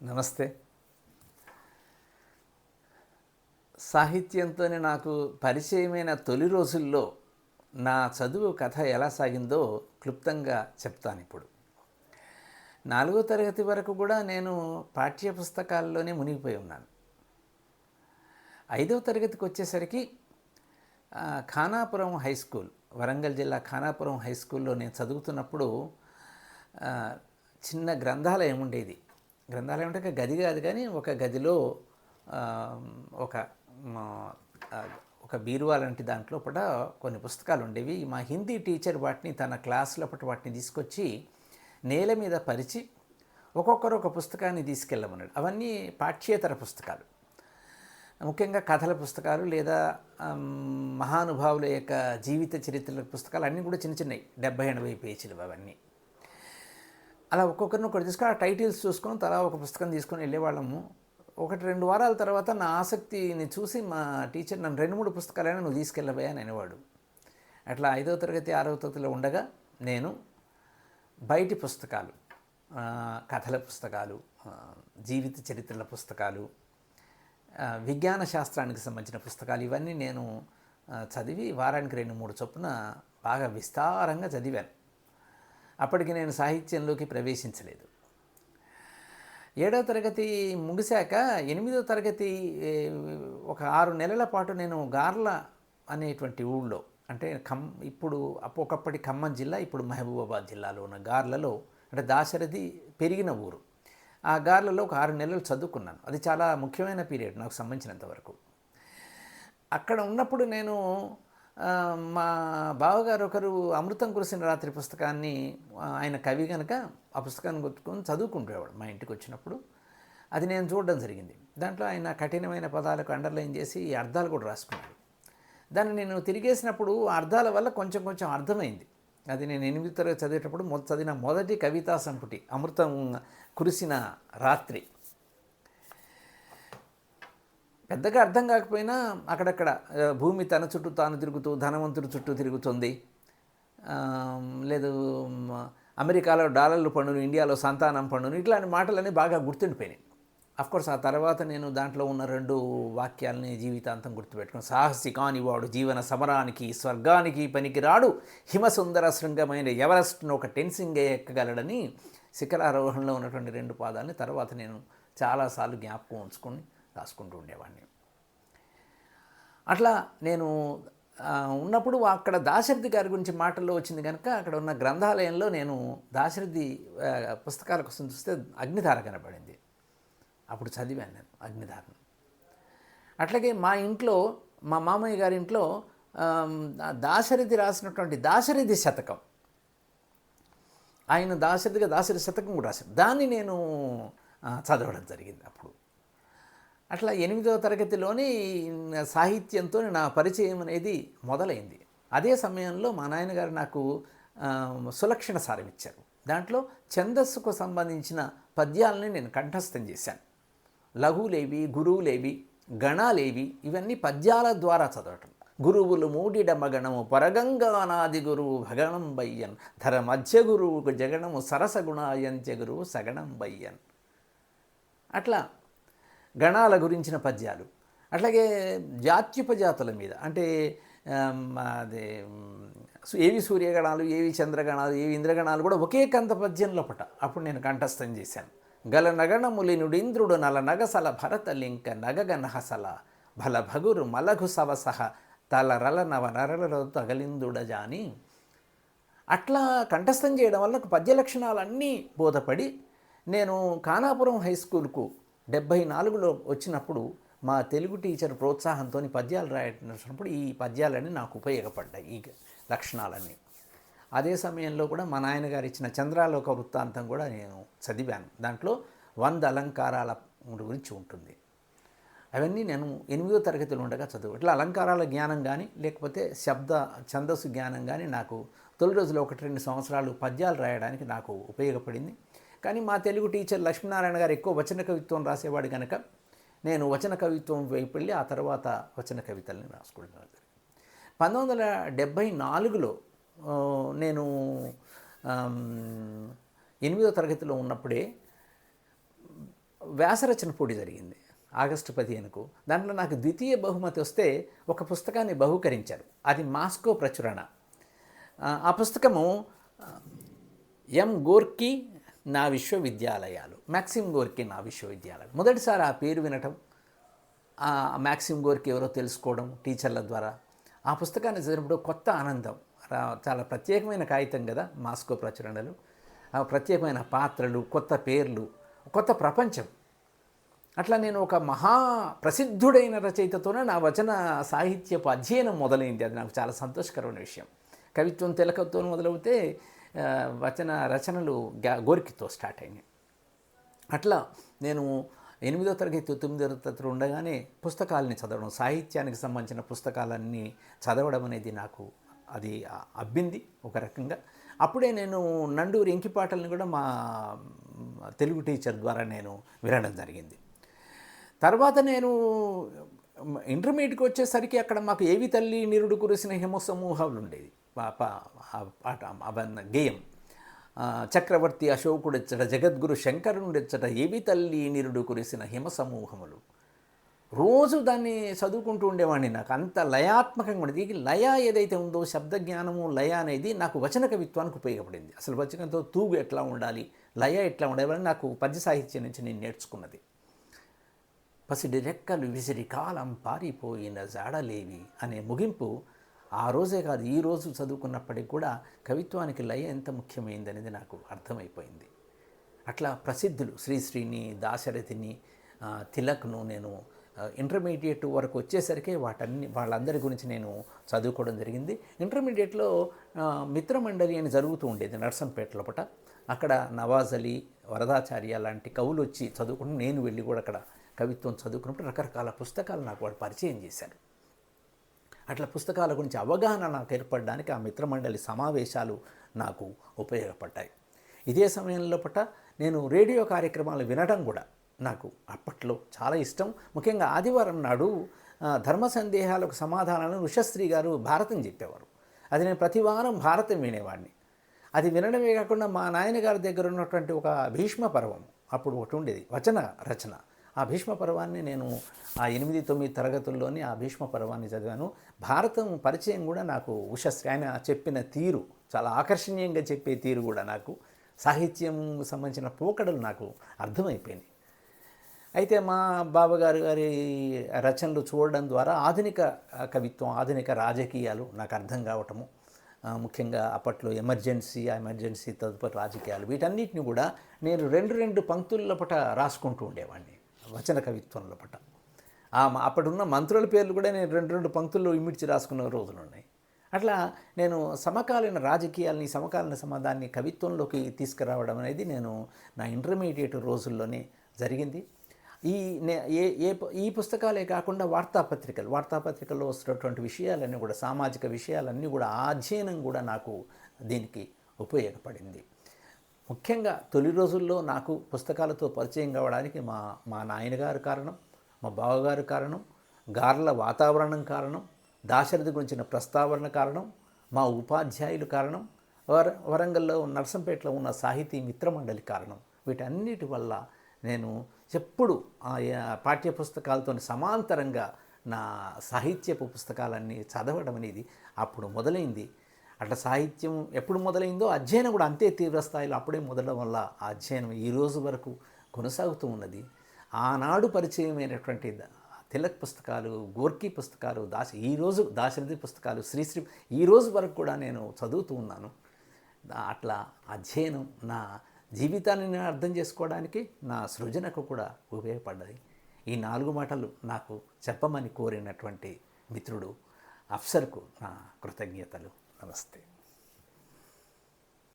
నమస్తే. సాహిత్యంతోనే నాకు పరిచయమైన తొలి రోజుల్లో నా చదువు కథ ఎలా సాగిందో క్లుప్తంగా చెప్తాను ఇప్పుడు. నాలుగో తరగతి వరకు కూడా నేను పాఠ్య పుస్తకాల్లోనే మునిగిపోయి ఉన్నాను. ఐదవ తరగతికి వచ్చేసరికి ఖానాపురం హై స్కూల్ వరంగల్ జిల్లా ఖానాపురం హై స్కూల్లో నేను చదువుతున్నప్పుడు చిన్న గ్రంథాలయం ఉండేది. గ్రంథాలయం అంటే గది కాదు కానీ ఒక గదిలో ఒక ఒక బీరువా లాంటి దాంట్లో కూడా కొన్ని పుస్తకాలు ఉండేవి. మా హిందీ టీచర్ వాటిని తన క్లాసులో పట్టు వాటిని తీసుకొచ్చి నేల మీద పరిచి ఒక్కొక్కరు ఒక పుస్తకాన్ని తీసుకెళ్ళమన్నాడు. అవన్నీ పాఠ్యేతర పుస్తకాలు. ముఖ్యంగా కథల పుస్తకాలు లేదా మహానుభావుల యొక్క జీవిత చరిత్రల పుస్తకాలు అన్నీ కూడా చిన్న చిన్నవి. డెబ్బై ఎనభై పేజీలు అవన్నీ. అలా ఒక్కొక్కరిని ఒకటి తీసుకొని ఆ టైటిల్స్ చూసుకొని తలా ఒక పుస్తకం తీసుకొని వెళ్ళేవాళ్ళము. ఒకటి రెండు వారాల తర్వాత నా ఆసక్తిని చూసి మా టీచర్ నన్ను రెండు మూడు పుస్తకాలైనా నువ్వు తీసుకెళ్ళబోయా అని అనేవాడు. అట్లా ఐదవ తరగతి ఆరవ తరగతిలో ఉండగా నేను బయటి పుస్తకాలు కథల పుస్తకాలు జీవిత చరిత్రల పుస్తకాలు విజ్ఞాన శాస్త్రానికి సంబంధించిన పుస్తకాలు ఇవన్నీ నేను చదివి వారానికి రెండు మూడు చొప్పున బాగా విస్తారంగా చదివాను. అప్పటికి నేను సాహిత్యంలోకి ప్రవేశించలేదు. ఏడవ తరగతి ముగిశాక ఎనిమిదవ తరగతి ఒక ఆరు నెలల పాటు నేను గార్ల అనేటువంటి ఊళ్ళో అంటే ఖమ్ ఇప్పుడు ఒకప్పటి ఖమ్మం జిల్లా ఇప్పుడు మహబూబాబాద్ జిల్లాలో ఉన్న గార్లలో అంటే దాశరథి పెరిగిన ఊరు. ఆ గార్లలో ఒక ఆరు నెలలు చదువుకున్నాను. అది చాలా ముఖ్యమైన పీరియడ్ నాకు సంబంధించినంత వరకు. అక్కడ ఉన్నప్పుడు నేను మా బావగారు ఒకరు అమృతం కురిసిన రాత్రి పుస్తకాన్ని ఆయన కవి కనుక ఆ పుస్తకాన్ని కొట్టుకొని చదువుకుంటేవాడు మా ఇంటికి వచ్చినప్పుడు. అది నేను చూడడం జరిగింది. దాంట్లో ఆయన కఠినమైన పదాలకు అండర్లైన్ చేసి ఈ అర్థాలు కూడా రాసుకున్నాడు. దాన్ని నేను తిరిగేసినప్పుడు అర్థాల వల్ల కొంచెం కొంచెం అర్థమైంది. అది నేను ఎనిమిది తరగతి చదివేటప్పుడు చదివిన మొదటి కవితా సంపుటి అమృతం కురిసిన రాత్రి. పెద్దగా అర్థం కాకపోయినా అక్కడక్కడ భూమి తన చుట్టూ తాను తిరుగుతూ ధనవంతుడి చుట్టూ తిరుగుతుంది. లేదు అమెరికాలో డాలర్లు పండును ఇండియాలో సంతానం పండును ఇట్లాంటి మాటలన్నీ బాగా గుర్తుండిపోయినాయి. కోర్స్ ఆ తర్వాత నేను దాంట్లో ఉన్న రెండు వాక్యాలని జీవితాంతం గుర్తుపెట్టుకుని సాహసి కానివాడు జీవన సమరానికి స్వర్గానికి పనికిరాడు. హిమసుందర శృంగమైన ఎవరెస్ట్ను ఒక టెన్సింగ్ ఎక్కగలడని శిఖరారోహణలో ఉన్నటువంటి రెండు పాదాలని తర్వాత నేను చాలాసార్లు జ్ఞాపకం ఉంచుకొని రాసుకుంటూ ఉండేవాడిని. అట్లా నేను ఉన్నప్పుడు అక్కడ దాశరథి గారి గురించి మాటల్లో వచ్చింది కనుక అక్కడ ఉన్న గ్రంథాలయంలో నేను దాశరథి పుస్తకాల కోసం చూస్తే అగ్నిధార కనబడింది. అప్పుడు చదివాను నేను అగ్నిధారను. అట్లాగే మా ఇంట్లో మా మామయ్య గారి ఇంట్లో దాశరథి రాసినటువంటి దాశరథి శతకం. ఆయన దాశరథిగా దాశరథి శతకం కూడా రాశారు. దాన్ని నేను చదవడం జరిగింది అప్పుడు. అట్లా ఎనిమిదవ తరగతిలోని సాహిత్యంతో నా పరిచయం అనేది మొదలైంది. అదే సమయంలో మా నాయనగారు నాకు సులక్షణ సారం ఇచ్చారు. దాంట్లో ఛందస్సుకు సంబంధించిన పద్యాలని నేను కంఠస్థం చేశాను. లఘువులేవి గురువులేవి గణాలేవి ఇవన్నీ పద్యాల ద్వారా చదవటం. గురువులు మూడిడమగణము పరగంగానాది గురువు భగణం బయ్యన్. ధర మధ్య గురువుకు జగణము సరసగుణాయంత్య గురువు సగణం బయ్యన్. అట్లా గణాల గురించిన పద్యాలు. అట్లాగే జాత్యుపజాతుల మీద అంటే ఆమ్, అది ఏవి సూర్యగణాలు ఏవి చంద్రగణాలు ఏవి ఇంద్రగణాలు కూడా ఒకే కంత పద్యంలో పట అప్పుడు నేను కంఠస్థం చేశాను. గల నగణములినుడింద్రుడు నల నగసల భరత లింక నగగ నహసల భగురు మలఘు సవసహ తల రల నవ నరలలో తగలిందుడజాని అట్లా కంఠస్థం చేయడం వల్ల పద్య లక్షణాలన్నీ బోధపడి నేను ఖానాపురం హై స్కూల్కు డెబ్భై నాలుగులో వచ్చినప్పుడు మా తెలుగు టీచర్ ప్రోత్సాహంతో పద్యాలు రాయటప్పుడు ఈ పద్యాలన్నీ నాకు ఉపయోగపడ్డాయి ఈ లక్షణాలన్నీ. అదే సమయంలో కూడా మా నాయనగారు ఇచ్చిన చంద్రాలోక వృత్తాంతం కూడా నేను చదివాను. దాంట్లో వంద అలంకారాల గురించి ఉంటుంది. అవన్నీ నేను ఎనిమిదో తరగతిలో ఉండగా చదువు. ఇట్లా అలంకారాల జ్ఞానం కానీ లేకపోతే శబ్ద ఛందస్సు జ్ఞానం కానీ నాకు తొలి రోజులో ఒకటి రెండు సంవత్సరాలు పద్యాలు రాయడానికి నాకు ఉపయోగపడింది. కానీ మా తెలుగు టీచర్ లక్ష్మీనారాయణ గారు ఎక్కువ వచన కవిత్వం రాసేవాడు కనుక నేను వచన కవిత్వం వైపు వెళ్ళి ఆ తర్వాత వచన కవితల్ని రాసుకోవడం జరిగింది. పంతొమ్మిది వందల డెబ్భై నాలుగులో నేను ఎనిమిదో తరగతిలో ఉన్నప్పుడే వ్యాసరచన పోటీ జరిగింది ఆగస్టు పదిహేనుకు. దాంట్లో నాకు ద్వితీయ బహుమతి వస్తే ఒక పుస్తకాన్ని బహుకరించారు. అది మాస్కో ప్రచురణ. ఆ, పుస్తకము ఎం గోర్కీ నా విశ్వవిద్యాలయాలు. మ్యాక్సిమ్ గోర్కి నా విశ్వవిద్యాలయాలు మొదటిసారి ఆ పేరు వినటం మ్యాక్సిమ్ గోర్కి ఎవరో తెలుసుకోవడం టీచర్ల ద్వారా. ఆ పుస్తకాన్ని చదివినప్పుడు కొత్త ఆనందం. రా- చాలా ప్రత్యేకమైన కాగితం కదా మాస్కో ప్రచురణలు. ప్రత్యేకమైన పాత్రలు కొత్త పేర్లు కొత్త ప్రపంచం. అట్లా నేను ఒక మహా ప్రసిద్ధుడైన రచయితతోనే నా వచన సాహిత్యపు అధ్యయనం మొదలైంది. అది నాకు చాలా సంతోషకరమైన విషయం. కవిత్వం తిలకంతో మొదలవుతే వచన రచనలు గా- గోర్కితో స్టార్ట్ అయినాయి. అట్లా నేను ఎనిమిదో తరగతి తొమ్మిదో తరగతి ఉండగానే పుస్తకాలని చదవడం సాహిత్యానికి సంబంధించిన పుస్తకాలన్నీ చదవడం అనేది నాకు అది అబ్బింది ఒక రకంగా. అప్పుడే నేను నండూరి ఎంకిపాటల్ని కూడా మా తెలుగు టీచర్ ద్వారా నేను వినడం జరిగింది. తర్వాత నేను ఇంటర్మీడియట్కి వచ్చేసరికి అక్కడ మాకు ఏవి తల్లి నిరుడు కురిసిన హిమ సమూహాలు ఉండేది పాట అవన్న గేయం చక్రవర్తి అశోకుడెచ్చట జగద్గురు శంకరుడెచ్చట ఏవి తల్లి నిరుడు కురిసిన హిమ సమూహములు రోజు దాన్ని చదువుకుంటూ ఉండేవాడిని నాకు. అంత లయాత్మకంగా ఉండేది. ఈ లయ ఏదైతే ఉందో శబ్ద జ్ఞానము లయ అనేది నాకు వచన కవిత్వానికి ఉపయోగపడింది. అసలు వచనంతో తూగు ఎట్లా ఉండాలి లయ ఎట్లా ఉండాలి అని నాకు పద్య సాహిత్యం నుంచి నేను నేర్చుకున్నది. పసిడి రెక్కలు విసిరి కాలం పారిపోయిన జాడలేవి అనే ముగింపు ఆ రోజే కాదు ఈ రోజు చదువుకున్నప్పటికి కూడా కవిత్వానికి లయ ఎంత ముఖ్యమైందనేది నాకు అర్థమైపోయింది. అట్లా ప్రసిద్ధులు శ్రీశ్రీని దాశరథిని తిలక్ను నేను ఇంటర్మీడియట్ వరకు వచ్చేసరికి వాటన్ని వాళ్ళందరి గురించి నేను చదువుకోవడం జరిగింది. ఇంటర్మీడియట్లో మిత్రమండలి అని జరుగుతూ ఉండేది నర్సంపేట లోపట. అక్కడ నవాజ్ అలీ వరదాచార్య లాంటి కవులు వచ్చి చదువుకుని నేను వెళ్ళి కూడా అక్కడ కవిత్వం చదువుకున్నప్పుడు రకరకాల పుస్తకాలు నాకు వాడు పరిచయం చేశారు. అట్లా పుస్తకాల గురించి అవగాహన నాకు ఏర్పడడానికి ఆ మిత్రమండలి సమావేశాలు నాకు ఉపయోగపడ్డాయి. ఇదే సమయంలో పట నేను రేడియో కార్యక్రమాలు వినడం కూడా నాకు అప్పట్లో చాలా ఇష్టం. ముఖ్యంగా ఆదివారం నాడు ధర్మ సందేహాలకు సమాధానాలను ఉషశ్రీ గారు భారతం చెప్పేవారు. అది నేను ప్రతి వారం భారతం వినేవాడిని. అది వినడమే కాకుండా మా నాయనగారి దగ్గర ఉన్నటువంటి ఒక భీష్మ పర్వం అప్పుడు ఒకటి ఉండేది. వచన రచన. ఆ భీష్మ పర్వాన్ని నేను ఆ ఎనిమిది తొమ్మిది తరగతుల్లోనే ఆ భీష్మ పర్వాన్ని చదివాను. భారతం పరిచయం కూడా నాకు ఉషశ్రీ ఆయన చెప్పిన తీరు చాలా ఆకర్షణీయంగా చెప్పే తీరు కూడా నాకు సాహిత్యం సంబంధించిన పోకడలు నాకు అర్థమైపోయినాయి. అయితే మా బావగారు గారి రచనలు చూడడం ద్వారా ఆధునిక కవిత్వం ఆధునిక రాజకీయాలు నాకు అర్థం కావటము ముఖ్యంగా అప్పట్లో ఎమర్జెన్సీ ఆ ఎమర్జెన్సీ తదుపరి రాజకీయాలు వీటన్నిటిని కూడా నేను రెండు రెండు పంక్తుల పట రాసుకుంటూ ఉండేవాడిని. వచన కవిత్వంలో పట ఆ అప్పుడున్న మంత్రుల పేర్లు కూడా నేను రెండు రెండు పంక్తుల్లో ఇమిడ్చి రాసుకున్న రోజులు ఉన్నాయి. అట్లా నేను సమకాలీన రాజకీయాలని సమకాలీన సమాధాన్ని కవిత్వంలోకి తీసుకురావడం అనేది నేను నా ఇంటర్మీడియట్ రోజుల్లోనే జరిగింది. ఈ నే- ఏ ఏ ఈ పుస్తకాలే కాకుండా వార్తాపత్రికలు వార్తాపత్రికల్లో వస్తున్నటువంటి విషయాలన్నీ కూడా సామాజిక విషయాలన్నీ కూడా అధ్యయనం కూడా నాకు దీనికి ఉపయోగపడింది. ముఖ్యంగా తొలి రోజుల్లో నాకు పుస్తకాలతో పరిచయం కావడానికి మా మా నాయనగారు కారణం మా బావగారు కారణం గార్ల వాతావరణం కారణం దాశరథి గురించిన ప్రస్తావన కారణం మా ఉపాధ్యాయులు కారణం వర వరంగల్లో నర్సంపేటలో ఉన్న సాహితీ మిత్రమండలి కారణం. వీటన్నిటి వల్ల నేను ఎప్పుడు ఆ పాఠ్యపుస్తకాలతో పాఠ్య సమాంతరంగా నా సాహిత్యపు పుస్తకాలన్నీ చదవడం అనేది అప్పుడు మొదలైంది. అట్లా సాహిత్యం ఎప్పుడు మొదలైందో అధ్యయనం కూడా అంతే తీవ్ర స్థాయిలో అప్పుడే మొదలడం వల్ల ఆ అధ్యయనం ఈ రోజు వరకు కొనసాగుతూ ఉన్నది. ఆనాడు పరిచయమైనటువంటి తిలక్ పుస్తకాలు గోర్కీ పుస్తకాలు దాశ ఈరోజు దాశరథి పుస్తకాలు శ్రీశ్రీ ఈ రోజు వరకు కూడా నేను చదువుతూ ఉన్నాను. అట్లా అధ్యయనం నా జీవితాన్ని నేను అర్థం చేసుకోవడానికి నా సృజనకు కూడా ఉపయోగపడ్డాయి ఈ నాలుగు మాటలు నాకు చెప్పమని కోరినటువంటి మిత్రుడు అఫ్సర్కు నా కృతజ్ఞతలు. ナナスって。